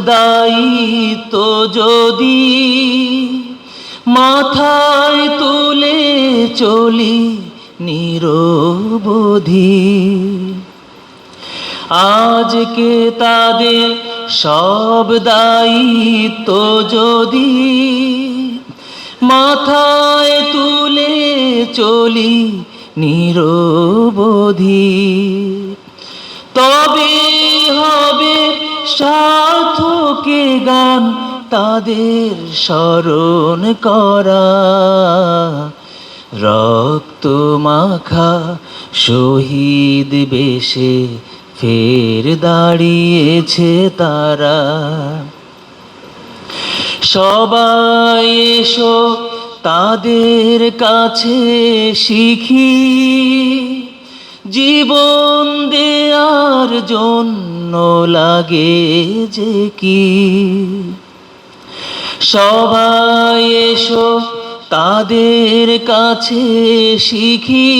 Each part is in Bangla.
দায়িত্ব যদি মাথায় তুলে চলি নিরবধি। আজকে তাদের সব দায়িত্ব যদি মাথায় তুলে চলি নিরবধি। তবে হবে সার্থকে গান তাদের স্মরণ করা। রক্ত মাখা শহীদ বেশে ফের দাঁড়িয়েছে তারা। সবাই এসো তাদের কাছে শিখি। জীবন দেয়ার জন্য লাগে যে কি? সবাই এসো তাদের কাছে শিখি।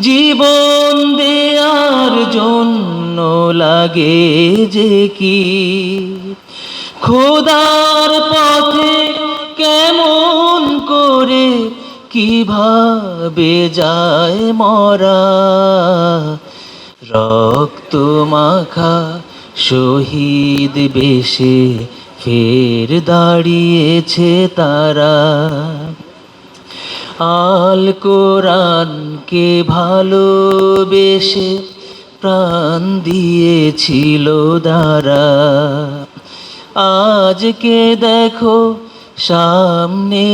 জীবন দেয়ার জন্য লাগে যে কি? খোদার পথে কেমন কীভাবে যায় মরা? রক্ত মাখা শহীদ বেশে ফের দাঁড়িয়েছে তারা। আল কোরআনকে ভালোবেসে প্রাণ দিয়েছিল দ্বারা আজকে দেখো সামনে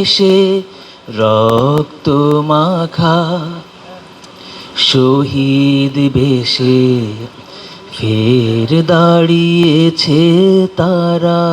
এসে রক্ত মাখা শহীদ বেশে ফের দাঁড়িয়েছে তারা।